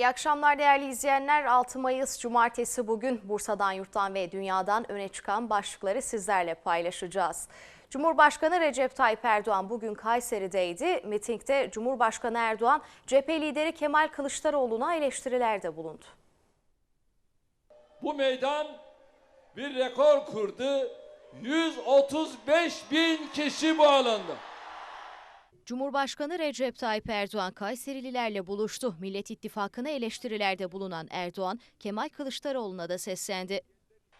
İyi akşamlar değerli izleyenler. 6 Mayıs Cumartesi bugün Bursa'dan, yurttan ve dünyadan öne çıkan başlıkları sizlerle paylaşacağız. Cumhurbaşkanı Recep Tayyip Erdoğan bugün Kayseri'deydi. Mitingde Cumhurbaşkanı Erdoğan, CHP lideri Kemal Kılıçdaroğlu'na eleştirilerde bulundu. Bu meydan bir rekor kurdu. 135 bin kişi bu alanda. Cumhurbaşkanı Recep Tayyip Erdoğan Kayserililerle buluştu. Millet İttifakı'na eleştirilerde bulunan Erdoğan, Kemal Kılıçdaroğlu'na da seslendi.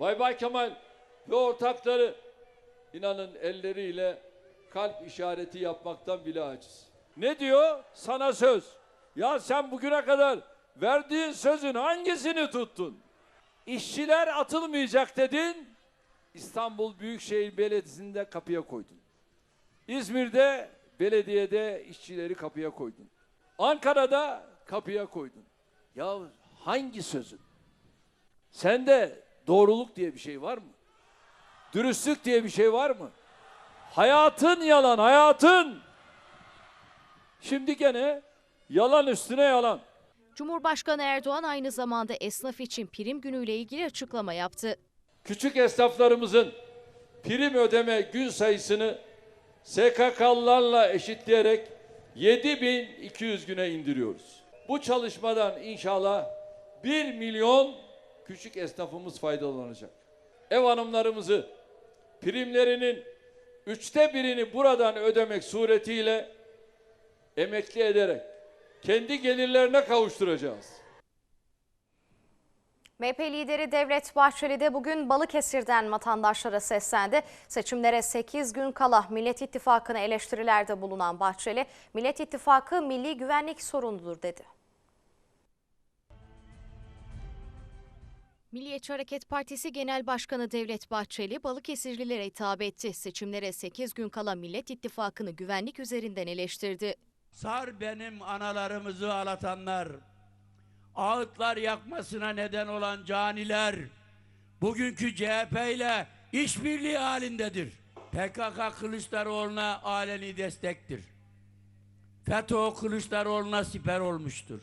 Bay Bay Kemal ve ortakları inanın elleriyle kalp işareti yapmaktan bile aciz. Ne diyor? Sana söz. Ya sen bugüne kadar verdiğin sözün hangisini tuttun? İşçiler atılmayacak dedin. İstanbul Büyükşehir Belediyesi'nde kapıya koydun. İzmir'de belediyede işçileri kapıya koydun. Ankara'da kapıya koydun. Ya hangi sözün? Sende doğruluk diye bir şey var mı? Dürüstlük diye bir şey var mı? Hayatın yalan, hayatın. Şimdi gene yalan üstüne yalan. Cumhurbaşkanı Erdoğan aynı zamanda esnaf için prim günüyle ilgili açıklama yaptı. Küçük esnaflarımızın prim ödeme gün sayısını SKK'lılarla eşitleyerek 7200 güne indiriyoruz. Bu çalışmadan inşallah 1 milyon küçük esnafımız faydalanacak. Ev hanımlarımızı primlerinin üçte birini buradan ödemek suretiyle emekli ederek kendi gelirlerine kavuşturacağız. MHP lideri Devlet Bahçeli de bugün Balıkesir'den vatandaşlara seslendi. Seçimlere 8 gün kala Millet İttifakı'na eleştirilerde bulunan Bahçeli, Millet İttifakı milli güvenlik sorunudur dedi. Milliyetçi Hareket Partisi Genel Başkanı Devlet Bahçeli, Balıkesirlilere hitap etti. Seçimlere 8 gün kala Millet İttifakı'nı güvenlik üzerinden eleştirdi. Sar benim analarımızı ağlatanlar, ağıtlar yakmasına neden olan caniler, bugünkü CHP ile işbirliği halindedir. PKK Kılıçdaroğlu'na aleni destektir. FETÖ Kılıçdaroğlu'na siper olmuştur.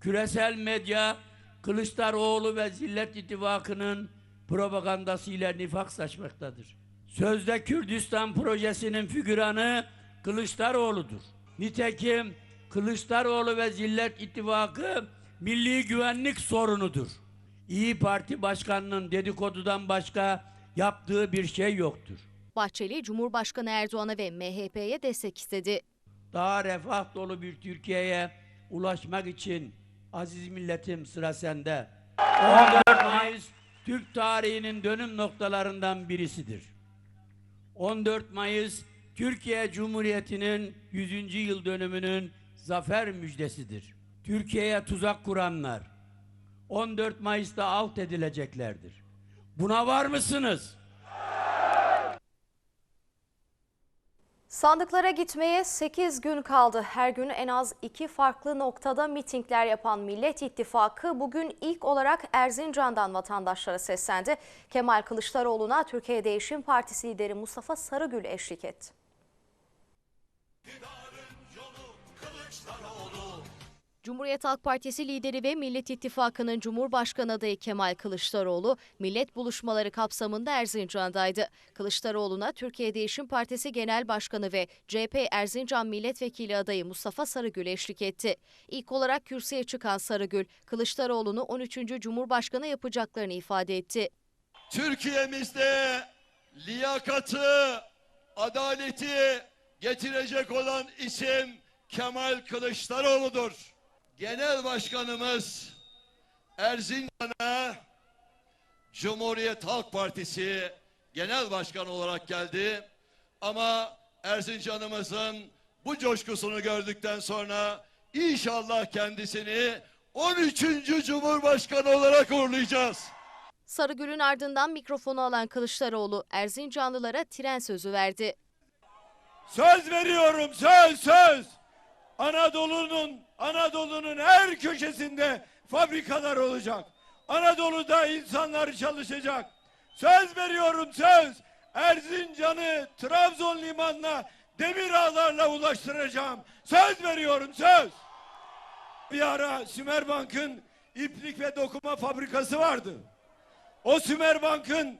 Küresel medya Kılıçdaroğlu ve Zillet İttifakı'nın propagandasıyla nifak saçmaktadır. Sözde Kürdistan projesinin figüranı Kılıçdaroğlu'dur. Nitekim Kılıçdaroğlu ve Zillet İttifakı milli güvenlik sorunudur. İyi Parti Başkanı'nın dedikodudan başka yaptığı bir şey yoktur. Bahçeli, Cumhurbaşkanı Erdoğan'a ve MHP'ye destek istedi. Daha refah dolu bir Türkiye'ye ulaşmak için aziz milletim sıra sende. 14 Mayıs Türk tarihinin dönüm noktalarından birisidir. 14 Mayıs Türkiye Cumhuriyeti'nin 100. yıl dönümünün zafer müjdesidir. Türkiye'ye tuzak kuranlar 14 Mayıs'ta alt edileceklerdir. Buna var mısınız? Sandıklara gitmeye 8 gün kaldı. Her gün en az iki farklı noktada mitingler yapan Millet İttifakı bugün ilk olarak Erzincan'dan vatandaşlara seslendi. Kemal Kılıçdaroğlu'na Türkiye Değişim Partisi lideri Mustafa Sarıgül eşlik etti. Cumhuriyet Halk Partisi lideri ve Millet İttifakı'nın Cumhurbaşkanı adayı Kemal Kılıçdaroğlu, millet buluşmaları kapsamında Erzincan'daydı. Kılıçdaroğlu'na Türkiye Değişim Partisi Genel Başkanı ve CHP Erzincan Milletvekili adayı Mustafa Sarıgül eşlik etti. İlk olarak kürsüye çıkan Sarıgül, Kılıçdaroğlu'nu 13. Cumhurbaşkanı yapacaklarını ifade etti. Türkiye'mizde liyakatı, adaleti getirecek olan isim Kemal Kılıçdaroğlu'dur. Genel Başkanımız Erzincan'a Cumhuriyet Halk Partisi Genel Başkanı olarak geldi. Ama Erzincan'ımızın bu coşkusunu gördükten sonra inşallah kendisini 13. Cumhurbaşkanı olarak uğurlayacağız. Sarıgül'ün ardından mikrofonu alan Kılıçdaroğlu Erzincanlılara tren sözü verdi. Söz veriyorum söz söz. Anadolu'nun Anadolu'nun her köşesinde fabrikalar olacak. Anadolu'da insanlar çalışacak. Söz veriyorum söz. Erzincan'ı Trabzon limanına demir ağlarla ulaştıracağım. Söz veriyorum söz. Bir ara Sümerbank'ın iplik ve dokuma fabrikası vardı. O Sümerbank'ın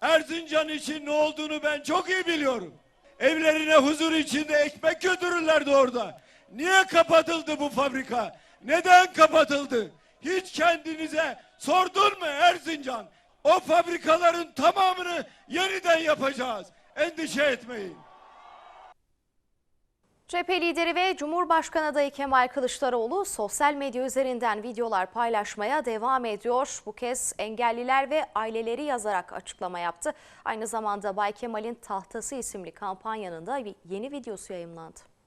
Erzincan için ne olduğunu ben çok iyi biliyorum. Evlerine huzur içinde ekmek götürürlerdi orada. Niye kapatıldı bu fabrika? Neden kapatıldı? Hiç kendinize sordun mu Erzincan? O fabrikaların tamamını yeniden yapacağız. Endişe etmeyin. CHP lideri ve Cumhurbaşkanı adayı Kemal Kılıçdaroğlu sosyal medya üzerinden videolar paylaşmaya devam ediyor. Bu kez engelliler ve aileleri yazarak açıklama yaptı. Aynı zamanda Bay Kemal'in Tahtası isimli kampanyanın da yeni videosu yayımlandı.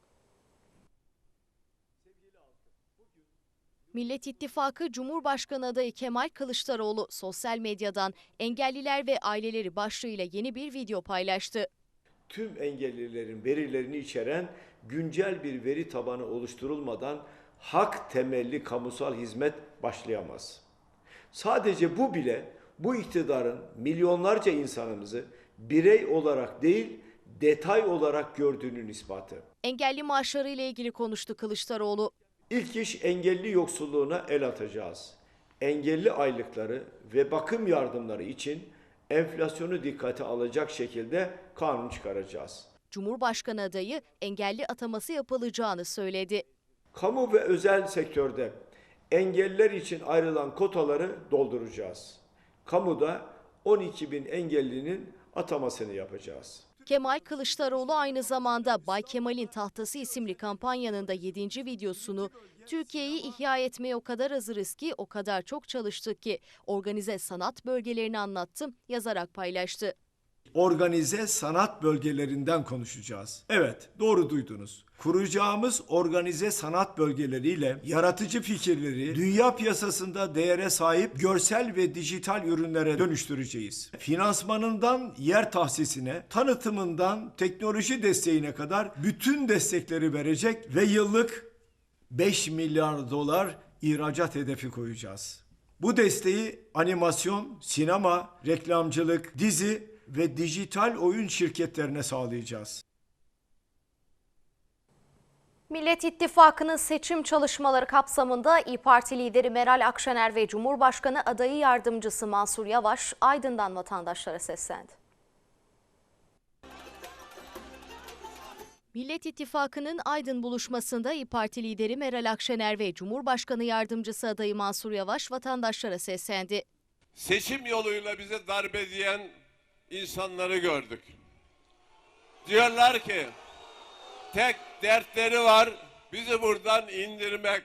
Millet İttifakı Cumhurbaşkanı adayı Kemal Kılıçdaroğlu sosyal medyadan engelliler ve aileleri başlığıyla yeni bir video paylaştı. tüm engellilerin verilerini içeren güncel bir veri tabanı oluşturulmadan hak temelli kamusal hizmet başlayamaz. Sadece bu bile bu iktidarın milyonlarca insanımızı birey olarak değil detay olarak gördüğünün ispatı. Engelli maaşları ile ilgili konuştu Kılıçdaroğlu. İlk iş engelli yoksulluğuna el atacağız. Engelli aylıkları ve bakım yardımları için enflasyonu dikkate alacak şekilde kanun çıkaracağız. Cumhurbaşkanı adayı engelli ataması yapılacağını söyledi. Kamu ve özel sektörde engelliler için ayrılan kotaları dolduracağız. Kamuda 12 bin engellinin atamasını yapacağız. Kemal Kılıçdaroğlu aynı zamanda Bay Kemal'in Tahtası isimli kampanyanın da 7. videosunu Türkiye'yi ihya etmeye o kadar hazırız ki o kadar çok çalıştık ki organize sanat bölgelerini anlattım yazarak paylaştı. Organize sanat bölgelerinden konuşacağız. Evet, doğru duydunuz. Kuracağımız organize sanat bölgeleriyle yaratıcı fikirleri dünya piyasasında değere sahip görsel ve dijital ürünlere dönüştüreceğiz. Finansmanından yer tahsisine, tanıtımından teknoloji desteğine kadar bütün destekleri verecek ve yıllık 5 milyar dolar ihracat hedefi koyacağız. Bu desteği animasyon, sinema, reklamcılık, dizi ve dijital oyun şirketlerine sağlayacağız. Millet İttifakı'nın seçim çalışmaları kapsamında İyi Parti lideri Meral Akşener ve Cumhurbaşkanı adayı yardımcısı Mansur Yavaş Aydın'dan vatandaşlara seslendi. Millet İttifakı'nın Aydın buluşmasında İyi Parti lideri Meral Akşener ve Cumhurbaşkanı yardımcısı adayı Mansur Yavaş vatandaşlara seslendi. seçim yoluyla bize darbe diyen insanları gördük. Diyorlar ki tek dertleri var bizi buradan indirmek.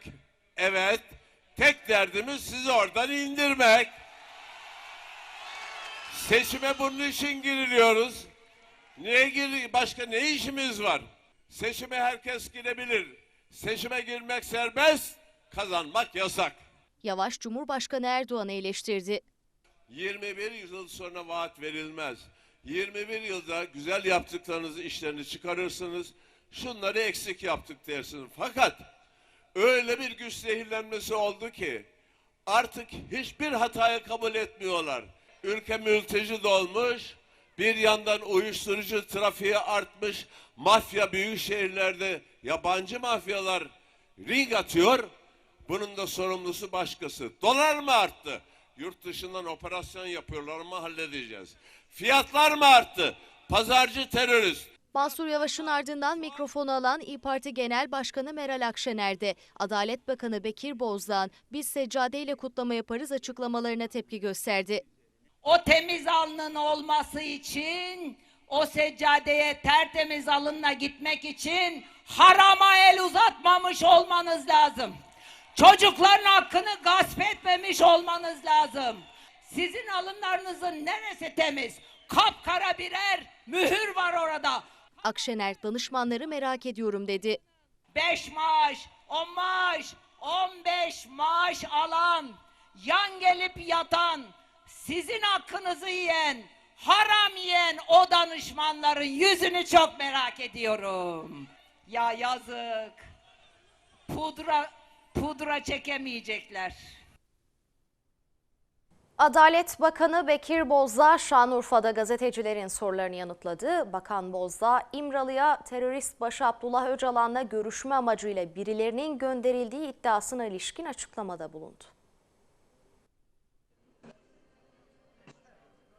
Evet tek derdimiz sizi oradan indirmek. Seçime bunun için giriliyoruz. Niye gir başka ne işimiz var? Seçime herkes girebilir. Seçime girmek serbest, kazanmak yasak. Yavaş Cumhurbaşkanı Erdoğan'ı eleştirdi. 21 yıl sonra vaat verilmez. 21 yılda güzel yaptıklarınızı işlerini çıkarırsınız. Şunları eksik yaptık dersiniz. Fakat öyle bir güç zehirlenmesi oldu ki artık hiçbir hatayı kabul etmiyorlar. Ülke mülteci dolmuş. Bir yandan uyuşturucu trafiği artmış. Mafya büyük şehirlerde yabancı mafyalar ring atıyor. Bunun da sorumlusu başkası. Dolar mı arttı? Yurt dışından operasyon yapıyorlar mı halledeceğiz. Fiyatlar mı arttı? Pazarcı terörist. Mansur Yavaş'ın ardından mikrofonu alan İyi Parti Genel Başkanı Meral Akşener de Adalet Bakanı Bekir Bozdağ'ın biz seccadeyle kutlama yaparız açıklamalarına tepki gösterdi. O temiz alnın olması için, o seccadeye tertemiz alınla gitmek için harama el uzatmamış olmanız lazım. Çocukların hakkını gasp etmemiş olmanız lazım. Sizin alınlarınızın neresi temiz? Kapkara birer mühür var orada. Akşener danışmanları merak ediyorum dedi. 5 maaş, 10 maaş, 15 maaş alan, yan gelip yatan, sizin hakkınızı yiyen, haram yiyen o danışmanların yüzünü çok merak ediyorum. Ya yazık. Pudra pudra çekemeyecekler. Adalet Bakanı Bekir Bozdağ Şanlıurfa'da gazetecilerin sorularını yanıtladı. Bakan Bozdağ, İmralı'ya terörist başı Abdullah Öcalan'la görüşme amacıyla birilerinin gönderildiği iddiasına ilişkin açıklamada bulundu.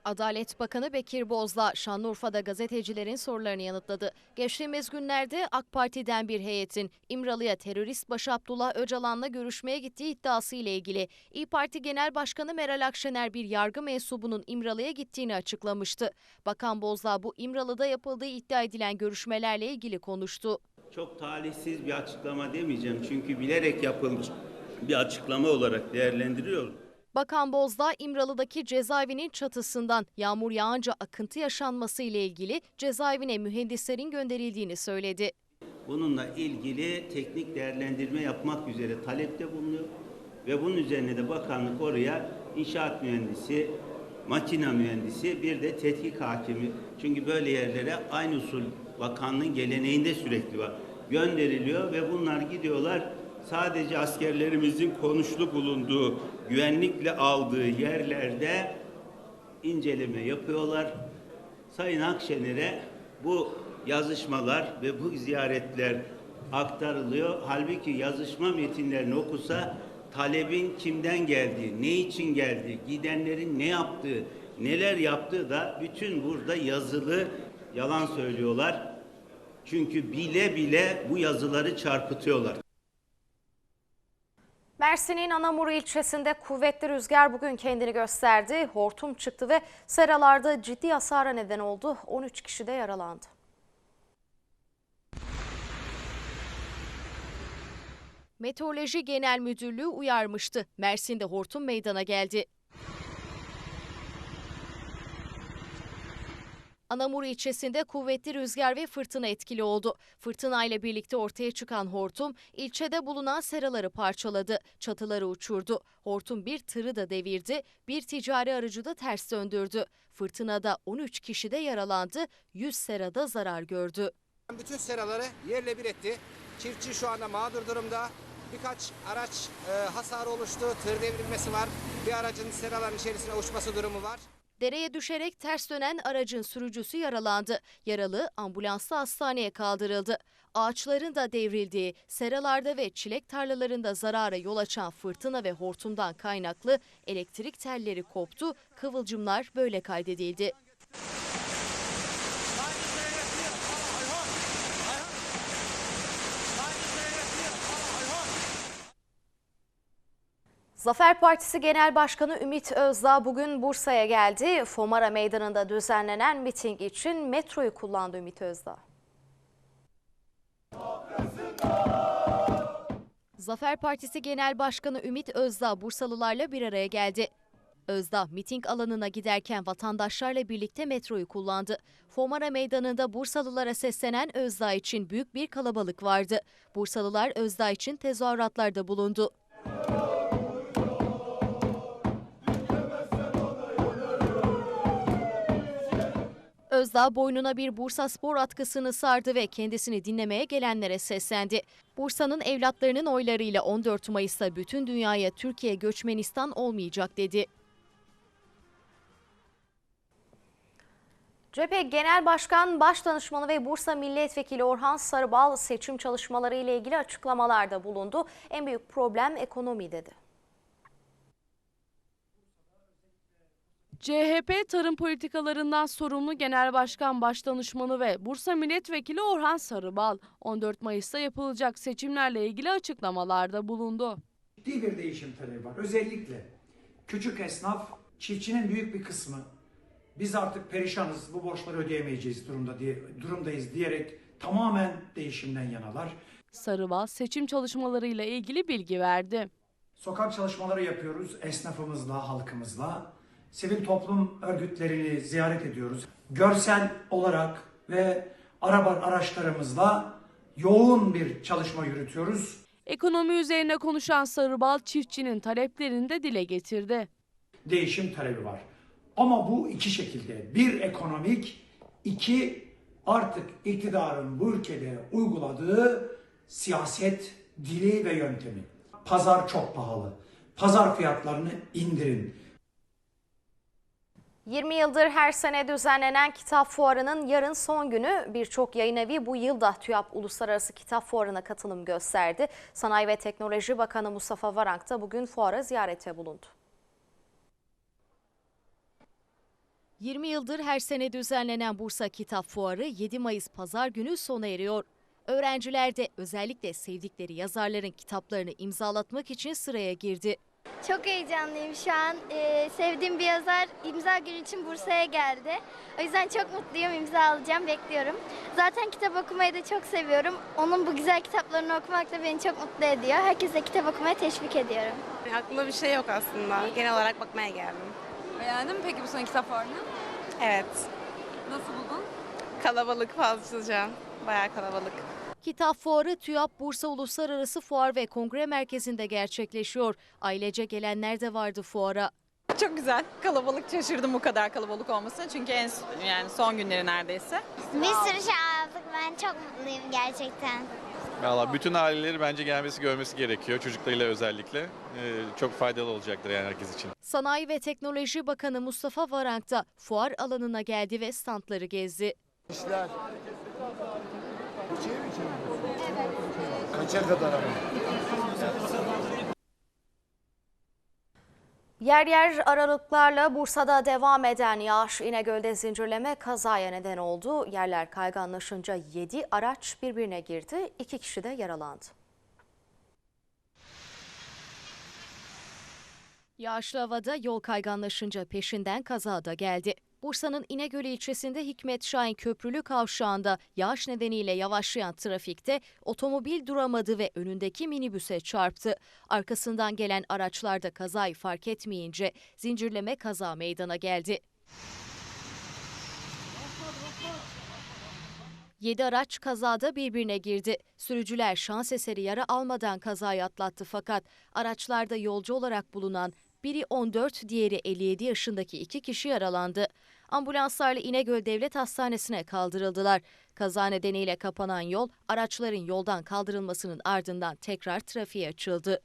Adalet Bakanı Bekir Bozdağ Şanlıurfa'da gazetecilerin sorularını yanıtladı. Geçtiğimiz günlerde AK Parti'den bir heyetin İmralı'ya terörist başı Abdullah Öcalan'la görüşmeye gittiği iddiası ile ilgili İyi Parti Genel Başkanı Meral Akşener bir yargı mensubunun İmralı'ya gittiğini açıklamıştı. Bakan Bozdağ bu İmralı'da yapıldığı iddia edilen görüşmelerle ilgili konuştu. Çok talihsiz bir açıklama demeyeceğim çünkü bilerek yapılmış bir açıklama olarak değerlendiriyorum. Bakan Bozdağ İmralı'daki cezaevinin çatısından yağmur yağınca akıntı yaşanması ile ilgili cezaevine mühendislerin gönderildiğini söyledi. Bununla ilgili teknik değerlendirme yapmak üzere talepte bulunuyor ve bunun üzerine de bakanlık oraya inşaat mühendisi, makina mühendisi bir de tetkik hakimi çünkü böyle yerlere aynı usul bakanlığın geleneğinde sürekli var gönderiliyor ve bunlar gidiyorlar sadece askerlerimizin konuşlu bulunduğu güvenlikle aldığı yerlerde inceleme yapıyorlar. Sayın Akşener'e bu yazışmalar ve bu ziyaretler aktarılıyor. Halbuki yazışma metinlerini okusa talebin kimden geldiği, ne için geldiği, gidenlerin ne yaptığı, neler yaptığı da bütün burada yazılı yalan söylüyorlar. Çünkü bile bile bu yazıları çarpıtıyorlar. Mersin'in Anamur ilçesinde kuvvetli rüzgar bugün kendini gösterdi. Hortum çıktı ve seralarda ciddi hasara neden oldu. 13 kişi de yaralandı. Meteoroloji Genel Müdürlüğü uyarmıştı. Mersin'de hortum meydana geldi. Anamur ilçesinde kuvvetli rüzgar ve fırtına etkili oldu. Fırtına ile birlikte ortaya çıkan hortum ilçede bulunan seraları parçaladı, çatıları uçurdu. Hortum bir tırı da devirdi, bir ticari aracı da ters döndürdü. Fırtınada 13 kişi de yaralandı, 100 serada zarar gördü. Bütün seraları yerle bir etti. Çiftçi şu anda mağdur durumda. Birkaç araç e, hasarı oluştu. Tır devrilmesi var. Bir aracın seraların içerisine uçması durumu var. Dereye düşerek ters dönen aracın sürücüsü yaralandı. Yaralı ambulansla hastaneye kaldırıldı. Ağaçların da devrildiği, seralarda ve çilek tarlalarında zarara yol açan fırtına ve hortumdan kaynaklı elektrik telleri koptu. Kıvılcımlar böyle kaydedildi. Zafer Partisi Genel Başkanı Ümit Özdağ bugün Bursa'ya geldi. Fomara Meydanı'nda düzenlenen miting için metroyu kullandı Ümit Özdağ. Zafer Partisi Genel Başkanı Ümit Özdağ Bursalılarla bir araya geldi. Özdağ miting alanına giderken vatandaşlarla birlikte metroyu kullandı. Fomara Meydanı'nda Bursalılara seslenen Özdağ için büyük bir kalabalık vardı. Bursalılar Özdağ için tezahüratlarda bulundu. Özdağ boynuna bir Bursa spor atkısını sardı ve kendisini dinlemeye gelenlere seslendi. Bursa'nın evlatlarının oylarıyla 14 Mayıs'ta bütün dünyaya Türkiye göçmenistan olmayacak dedi. CHP Genel Başkan Başdanışmanı ve Bursa Milletvekili Orhan Sarıbal seçim çalışmaları ile ilgili açıklamalarda bulundu. En büyük problem ekonomi dedi. CHP tarım politikalarından sorumlu Genel Başkan Başdanışmanı ve Bursa Milletvekili Orhan Sarıbal 14 Mayıs'ta yapılacak seçimlerle ilgili açıklamalarda bulundu. Ciddi bir değişim talebi var. Özellikle küçük esnaf, çiftçinin büyük bir kısmı biz artık perişanız, bu borçları ödeyemeyeceğiz durumda diye durumdayız diyerek tamamen değişimden yanalar. Sarıbal seçim çalışmalarıyla ilgili bilgi verdi. Sokak çalışmaları yapıyoruz esnafımızla, halkımızla. Sivil toplum örgütlerini ziyaret ediyoruz. Görsel olarak ve araba araçlarımızla yoğun bir çalışma yürütüyoruz. Ekonomi üzerine konuşan Sarıbal çiftçinin taleplerini de dile getirdi. Değişim talebi var. Ama bu iki şekilde. Bir ekonomik, iki artık iktidarın bu ülkede uyguladığı siyaset dili ve yöntemi. Pazar çok pahalı. Pazar fiyatlarını indirin. 20 yıldır her sene düzenlenen kitap fuarının yarın son günü birçok yayın evi bu yıl da TÜYAP Uluslararası Kitap Fuarı'na katılım gösterdi. Sanayi ve Teknoloji Bakanı Mustafa Varank da bugün fuara ziyarete bulundu. 20 yıldır her sene düzenlenen Bursa Kitap Fuarı 7 Mayıs Pazar günü sona eriyor. Öğrenciler de özellikle sevdikleri yazarların kitaplarını imzalatmak için sıraya girdi. Çok heyecanlıyım şu an. Ee, sevdiğim bir yazar imza günü için Bursa'ya geldi. O yüzden çok mutluyum. imza alacağım, bekliyorum. Zaten kitap okumayı da çok seviyorum. Onun bu güzel kitaplarını okumak da beni çok mutlu ediyor. Herkese kitap okumaya teşvik ediyorum. Aklımda bir şey yok aslında. Genel olarak bakmaya geldim. Beğendin mi peki bu sene kitap fuarını? Evet. Nasıl buldun? Kalabalık fazlaca. Bayağı kalabalık. Kitap Fuarı TÜYAP Bursa Uluslararası Fuar ve Kongre Merkezi'nde gerçekleşiyor. Ailece gelenler de vardı fuara. Çok güzel. Kalabalık şaşırdım bu kadar kalabalık olmasına. Çünkü en yani son günleri neredeyse. Bir sürü şey aldık. Ben çok mutluyum gerçekten. Valla bütün aileleri bence gelmesi görmesi gerekiyor. Çocuklarıyla özellikle. Ee, çok faydalı olacaktır yani herkes için. Sanayi ve Teknoloji Bakanı Mustafa Varank da fuar alanına geldi ve standları gezdi. Kaça kadar ama? Yer yer aralıklarla Bursa'da devam eden yağış İnegöl'de zincirleme kazaya neden oldu. Yerler kayganlaşınca 7 araç birbirine girdi. 2 kişi de yaralandı. Yağışlı havada yol kayganlaşınca peşinden kaza da geldi. Bursa'nın İnegöl ilçesinde Hikmet Şahin Köprülü kavşağında yağış nedeniyle yavaşlayan trafikte otomobil duramadı ve önündeki minibüse çarptı. Arkasından gelen araçlar da kazayı fark etmeyince zincirleme kaza meydana geldi. 7 araç kazada birbirine girdi. Sürücüler şans eseri yara almadan kazayı atlattı fakat araçlarda yolcu olarak bulunan biri 14, diğeri 57 yaşındaki iki kişi yaralandı. Ambulanslarla İnegöl Devlet Hastanesi'ne kaldırıldılar. Kaza nedeniyle kapanan yol araçların yoldan kaldırılmasının ardından tekrar trafiğe açıldı.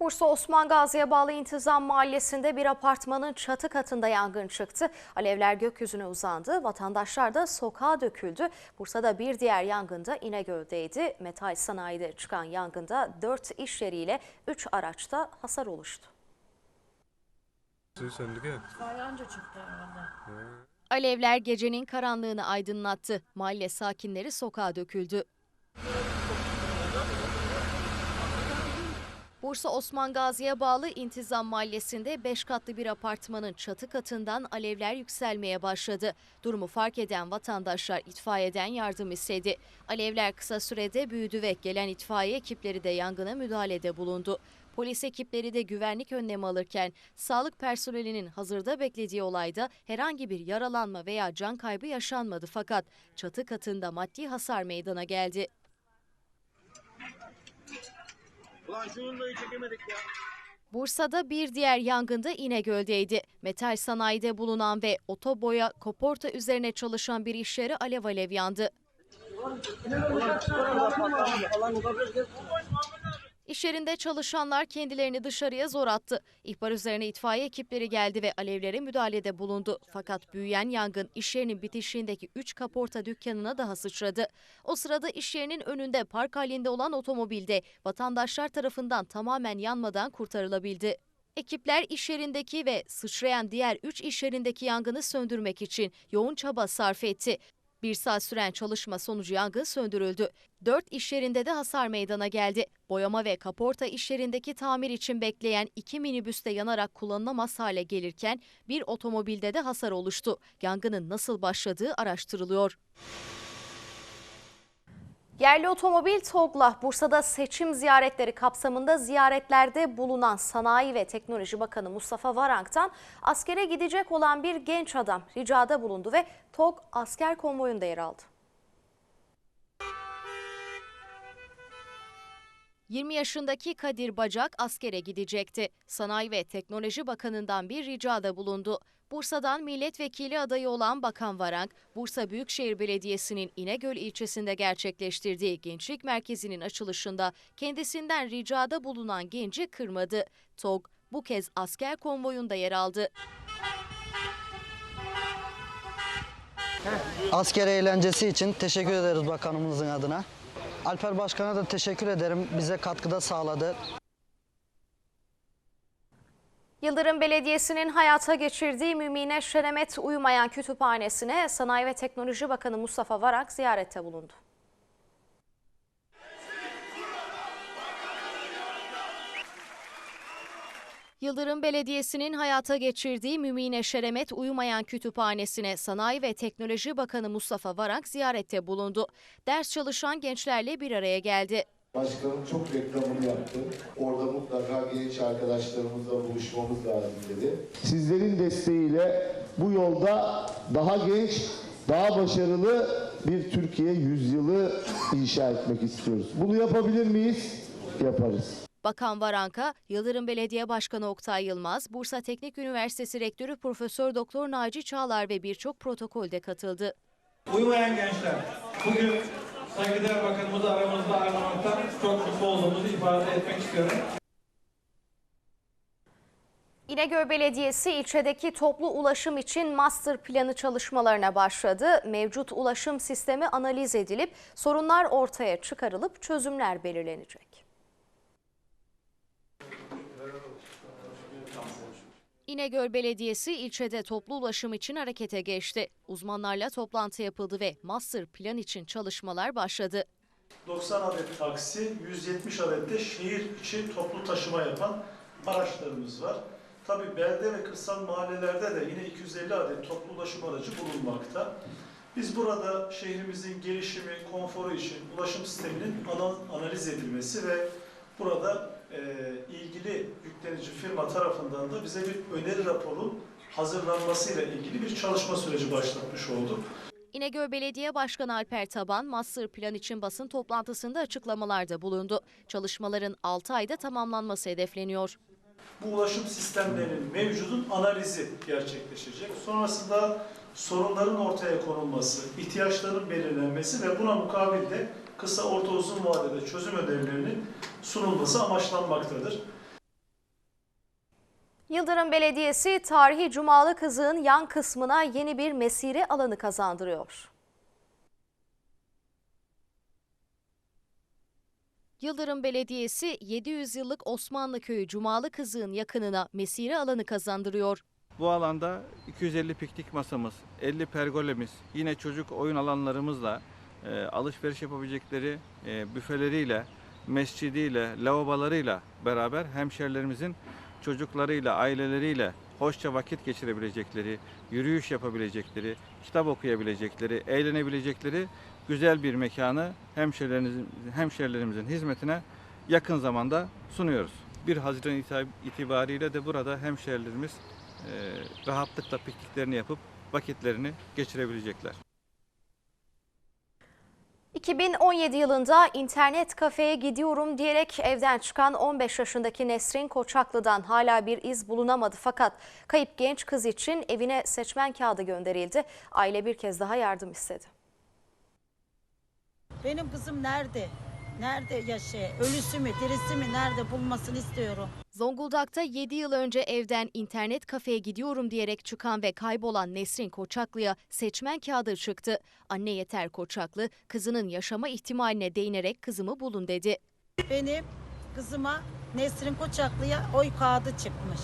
Bursa Osman Gazi'ye bağlı İntizam Mahallesi'nde bir apartmanın çatı katında yangın çıktı. Alevler gökyüzüne uzandı. Vatandaşlar da sokağa döküldü. Bursa'da bir diğer yangında İnegöl'deydi. Metal sanayide çıkan yangında 4 iş yeriyle 3 araçta hasar oluştu. Alevler gecenin karanlığını aydınlattı. Mahalle sakinleri sokağa döküldü. Bursa Osman Gazi'ye bağlı İntizam Mahallesi'nde 5 katlı bir apartmanın çatı katından alevler yükselmeye başladı. Durumu fark eden vatandaşlar itfaiyeden yardım istedi. Alevler kısa sürede büyüdü ve gelen itfaiye ekipleri de yangına müdahalede bulundu. Polis ekipleri de güvenlik önlemi alırken sağlık personelinin hazırda beklediği olayda herhangi bir yaralanma veya can kaybı yaşanmadı fakat çatı katında maddi hasar meydana geldi. Bursa'da bir diğer yangında İnegöl'deydi. Metal sanayide bulunan ve otoboya koporta üzerine çalışan bir iş yeri alev alev yandı. İş yerinde çalışanlar kendilerini dışarıya zor attı. İhbar üzerine itfaiye ekipleri geldi ve alevlere müdahalede bulundu. Fakat büyüyen yangın iş yerinin bitişiğindeki 3 kaporta dükkanına daha sıçradı. O sırada iş yerinin önünde park halinde olan otomobilde vatandaşlar tarafından tamamen yanmadan kurtarılabildi. Ekipler iş yerindeki ve sıçrayan diğer 3 iş yerindeki yangını söndürmek için yoğun çaba sarf etti. Bir saat süren çalışma sonucu yangın söndürüldü. Dört iş yerinde de hasar meydana geldi. Boyama ve kaporta iş yerindeki tamir için bekleyen iki minibüs de yanarak kullanılamaz hale gelirken bir otomobilde de hasar oluştu. Yangının nasıl başladığı araştırılıyor. Yerli otomobil TOG'la Bursa'da seçim ziyaretleri kapsamında ziyaretlerde bulunan Sanayi ve Teknoloji Bakanı Mustafa Varank'tan askere gidecek olan bir genç adam ricada bulundu ve TOG asker konvoyunda yer aldı. 20 yaşındaki Kadir Bacak askere gidecekti. Sanayi ve Teknoloji Bakanı'ndan bir ricada bulundu. Bursa'dan milletvekili adayı olan Bakan Varank, Bursa Büyükşehir Belediyesi'nin İnegöl ilçesinde gerçekleştirdiği gençlik merkezinin açılışında kendisinden ricada bulunan genci kırmadı. TOG, Bu kez asker konvoyunda yer aldı. Asker eğlencesi için teşekkür ederiz bakanımızın adına. Alper Başkan'a da teşekkür ederim. Bize katkıda sağladı. Yıldırım Belediyesi'nin hayata geçirdiği Mümine Şeremet Uyumayan Kütüphanesi'ne Sanayi ve Teknoloji Bakanı Mustafa Varak ziyarette bulundu. Yıldırım Belediyesi'nin hayata geçirdiği Mümine Şeremet Uyumayan Kütüphanesi'ne Sanayi ve Teknoloji Bakanı Mustafa Varak ziyarette bulundu. Ders çalışan gençlerle bir araya geldi. Başkanım çok reklamını yaptı. Orada mutlaka genç arkadaşlarımızla buluşmamız lazım dedi. Sizlerin desteğiyle bu yolda daha genç, daha başarılı bir Türkiye yüzyılı inşa etmek istiyoruz. Bunu yapabilir miyiz? Yaparız. Bakan Varanka, Yıldırım Belediye Başkanı Oktay Yılmaz, Bursa Teknik Üniversitesi Rektörü Profesör Doktor Naci Çağlar ve birçok protokolde katıldı. Uyumayan gençler. Bugün saygıdeğer bakanımızı aramızda ağırlamaktan çok mutlu olduğumuzu ifade etmek istiyorum. İnegöl Belediyesi ilçedeki toplu ulaşım için master planı çalışmalarına başladı. Mevcut ulaşım sistemi analiz edilip sorunlar ortaya çıkarılıp çözümler belirlenecek. İnegöl Belediyesi ilçede toplu ulaşım için harekete geçti. Uzmanlarla toplantı yapıldı ve master plan için çalışmalar başladı. 90 adet taksi, 170 adet de şehir içi toplu taşıma yapan araçlarımız var. Tabi belde ve kırsal mahallelerde de yine 250 adet toplu ulaşım aracı bulunmakta. Biz burada şehrimizin gelişimi, konforu için ulaşım sisteminin ana- analiz edilmesi ve burada e, ilgili yüklenici firma tarafından da bize bir öneri raporu hazırlanmasıyla ilgili bir çalışma süreci başlatmış olduk. İnegöl Belediye Başkanı Alper Taban, master plan için basın toplantısında açıklamalarda bulundu. Çalışmaların 6 ayda tamamlanması hedefleniyor. bu ulaşım sistemlerinin mevcudun analizi gerçekleşecek. Sonrasında sorunların ortaya konulması, ihtiyaçların belirlenmesi ve buna mukabil de kısa, orta, uzun vadede çözüm önerilerinin sunulması amaçlanmaktadır. Yıldırım Belediyesi tarihi Cumalı Kızı'nın yan kısmına yeni bir mesire alanı kazandırıyor. Yıldırım Belediyesi 700 yıllık Osmanlı Köyü Cumalı Kızı'nın yakınına mesire alanı kazandırıyor. Bu alanda 250 piknik masamız, 50 pergolemiz, yine çocuk oyun alanlarımızla e, alışveriş yapabilecekleri e, büfeleriyle, mescidiyle, lavabolarıyla beraber hemşerilerimizin çocuklarıyla, aileleriyle hoşça vakit geçirebilecekleri, yürüyüş yapabilecekleri, kitap okuyabilecekleri, eğlenebilecekleri güzel bir mekanı hemşerilerimizin, hemşerilerimizin hizmetine yakın zamanda sunuyoruz. 1 Haziran iti- itibariyle de burada hemşerilerimiz e, rahatlıkla pikniklerini yapıp vakitlerini geçirebilecekler. 2017 yılında internet kafeye gidiyorum diyerek evden çıkan 15 yaşındaki Nesrin Koçaklı'dan hala bir iz bulunamadı. Fakat kayıp genç kız için evine seçmen kağıdı gönderildi. Aile bir kez daha yardım istedi. Benim kızım nerede? Nerede yaşıyor? Ölüsü mü, dirisi mi? Nerede bulmasını istiyorum. Zonguldak'ta 7 yıl önce evden internet kafeye gidiyorum diyerek çıkan ve kaybolan Nesrin Koçaklı'ya seçmen kağıdı çıktı. Anne Yeter Koçaklı kızının yaşama ihtimaline değinerek kızımı bulun dedi. Benim kızıma Nesrin Koçaklı'ya oy kağıdı çıkmış.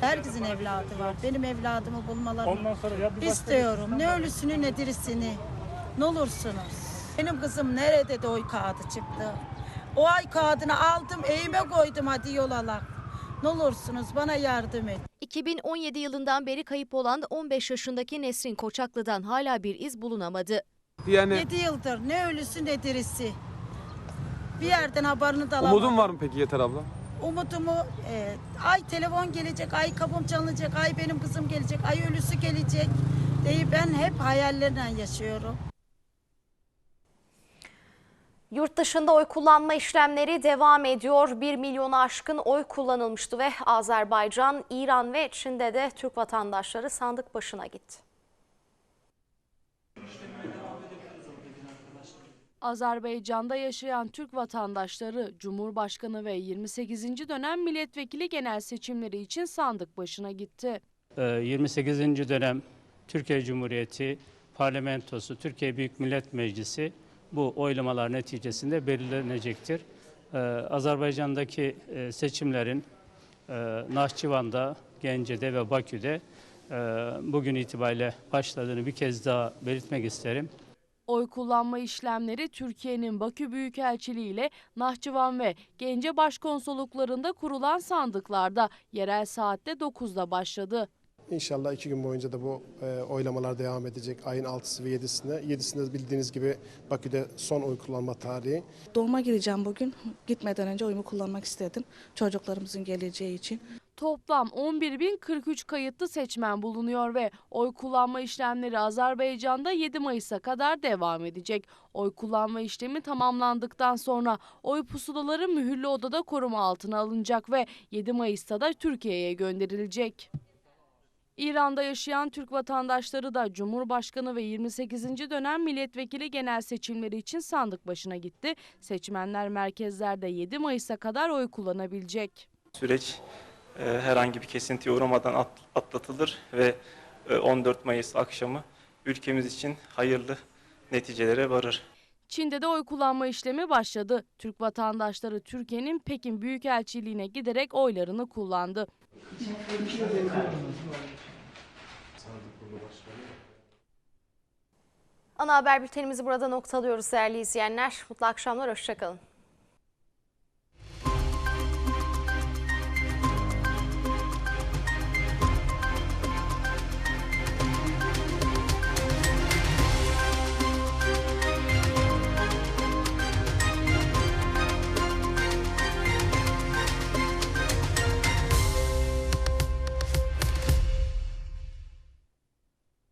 Herkesin evladı var. Benim evladımı bulmalarını istiyorum. Ne ölüsünü ne dirisini. Ne olursunuz. Benim kızım nerede de oy kağıdı çıktı. O ay kağıdını aldım, eğime koydum hadi yol alak. Ne olursunuz bana yardım et. 2017 yılından beri kayıp olan 15 yaşındaki Nesrin Koçaklı'dan hala bir iz bulunamadı. Yani 7 yıldır ne ölüsü ne dirisi. Bir yerden haberini de alamadım. umudun var mı peki Yeter abla? Umudumu e, ay telefon gelecek, ay kapım çalınacak, ay benim kızım gelecek, ay ölüsü gelecek diye ben hep hayallerle yaşıyorum. Yurt dışında oy kullanma işlemleri devam ediyor. 1 milyonu aşkın oy kullanılmıştı ve Azerbaycan, İran ve Çin'de de Türk vatandaşları sandık başına gitti. Azerbaycan'da yaşayan Türk vatandaşları Cumhurbaşkanı ve 28. dönem milletvekili genel seçimleri için sandık başına gitti. Ee, 28. dönem Türkiye Cumhuriyeti Parlamentosu, Türkiye Büyük Millet Meclisi bu oylamalar neticesinde belirlenecektir. Ee, Azerbaycan'daki e, seçimlerin e, Nahçıvan'da, Gence'de ve Bakü'de e, bugün itibariyle başladığını bir kez daha belirtmek isterim. Oy kullanma işlemleri Türkiye'nin Bakü Büyükelçiliği ile Nahçıvan ve Gence Başkonsolosluklarında kurulan sandıklarda yerel saatte 9'da başladı. İnşallah iki gün boyunca da bu e, oylamalar devam edecek. Ayın 6'sı ve 7'sinde. 7'sinde bildiğiniz gibi Bakü'de son oy kullanma tarihi. Doğuma gideceğim bugün. Gitmeden önce oyumu kullanmak istedim. Çocuklarımızın geleceği için. Toplam 11.043 kayıtlı seçmen bulunuyor ve oy kullanma işlemleri Azerbaycan'da 7 Mayıs'a kadar devam edecek. Oy kullanma işlemi tamamlandıktan sonra oy pusulaları mühürlü odada koruma altına alınacak ve 7 Mayıs'ta da Türkiye'ye gönderilecek. İran'da yaşayan Türk vatandaşları da Cumhurbaşkanı ve 28. dönem milletvekili genel seçimleri için sandık başına gitti. Seçmenler merkezlerde 7 Mayıs'a kadar oy kullanabilecek. Süreç e, herhangi bir kesintiye uğramadan at- atlatılır ve e, 14 Mayıs akşamı ülkemiz için hayırlı neticelere varır. Çin'de de oy kullanma işlemi başladı. Türk vatandaşları Türkiye'nin Pekin Büyükelçiliğine giderek oylarını kullandı. Ana haber bültenimizi burada noktalıyoruz değerli izleyenler. Mutlu akşamlar, hoşçakalın.